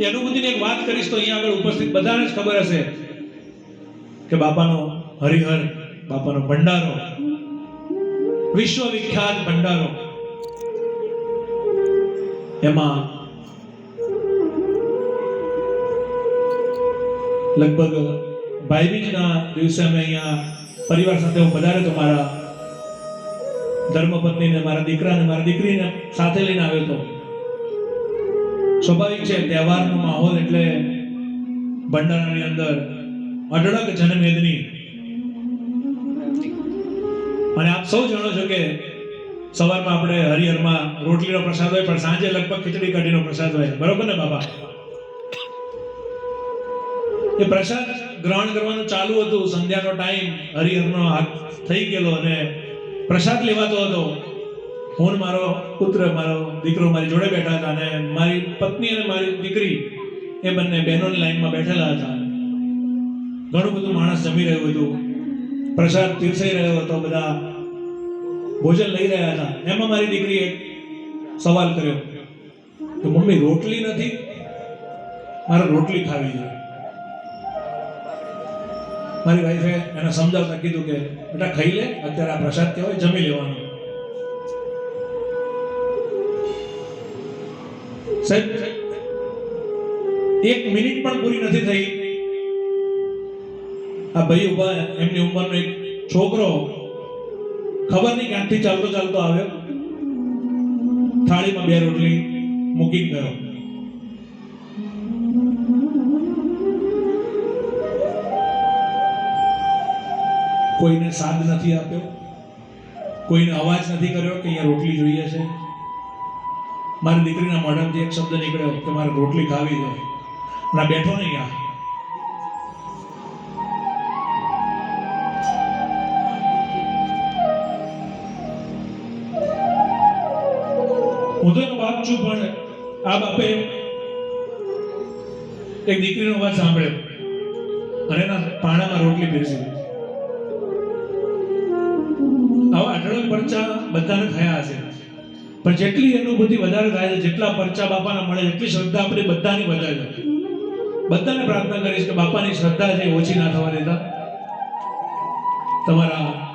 એ અનુભૂતિની એક વાત કરીશ તો અહીંયા આગળ ઉપસ્થિત બધાને જ ખબર હશે કે બાપાનો હરિહર, બાપાનો ભંડારો, વિશ્વવિખ્યાત ભંડારો. એમાં લગભગ ભાઈબીજના દિવસે અમે અહીંયા પરિવાર સાથે હું પધાર્યો તો મારા ધર્મપત્નીને, મારા દીકરાને, મારા દીકરીને સાથે લઈને આવ્યો હતો. સ્વાભાવિક છે, તહેવારનો માહોલ એટલે ભંડારાની અંદર અઢળક જનમેદની. અને આપ સૌ જાણો છો કે સવારમાં આપણે હરિહરમાં રોટલીનો પ્રસાદ હોય, પણ સાંજે લગભગ ખીચડી કઢીનો પ્રસાદ હોય. બરોબર ને બાબા એ પ્રસાદ ગ્રહણ કરવાનું ચાલુ હતું. સંધ્યાનો ટાઈમ હરિહરનો થઈ ગયેલો અને પ્રસાદ લેવાતો હતો. હું મારો પુત્ર, મારો દીકરો મારી જોડે બેઠા હતા અને મારી પત્ની અને મારી દીકરી એ બંને બહેનોની લાઈનમાં બેઠેલા હતા. ઘણું બધું માણસ જમી રહ્યું હતું. પ્રસાદ પીરસાઈ રહ્યો હતો, બધા ભોજન લઈ રહ્યા હતા. એમાં મારી દીકરીએ સવાલ કર્યો કે, મમ્મી, રોટલી નથી? મારે રોટલી ખાવી છે. મારી વાઈફે એને સમજાવતા કીધું કે, બેટા, ખાઈ લે. અત્યારે આ પ્રસાદ કહેવાય, જમી લેવાનું. સાહેબ, એક મિનિટ પણ પૂરી નથી થઈ. આ ભાઈ ઊભા, એમની ઉંમરનો એક છોકરો ખબર નહીં ક્યાંથી ચાલતો ચાલતો આવ્યો. થાળીમાં બે રોટલી મૂકી ગયો. કોઈને સાદ નથી આપ્યો, કોઈને અવાજ નથી કર્યો કે અહીંયા રોટલી જોઈએ છે. મારી દીકરીના મોઢામાંથી એક શબ્દ નીકળ્યો, કે મારે રોટલી ખાવી છે. ના બેઠો નહીં આ. હું તો એનો બાપ છું, પણ આ બાપે એક દીકરીનો અવાજ સાંભળ્યો અને એના પાણામાં રોટલી પીરસી આવા અઢળક પરચા બધાને થયા હશે. પણ જેટલી અનુભૂતિ વધારે થાય છે, જેટલા પરચા બાપાના મળે એટલી શ્રદ્ધા આપણી બધાની વધારે છે બધાને પ્રાર્થના કરીશ કે બાપાની શ્રદ્ધા છે ઓછી ના થવા દેતા. તમારા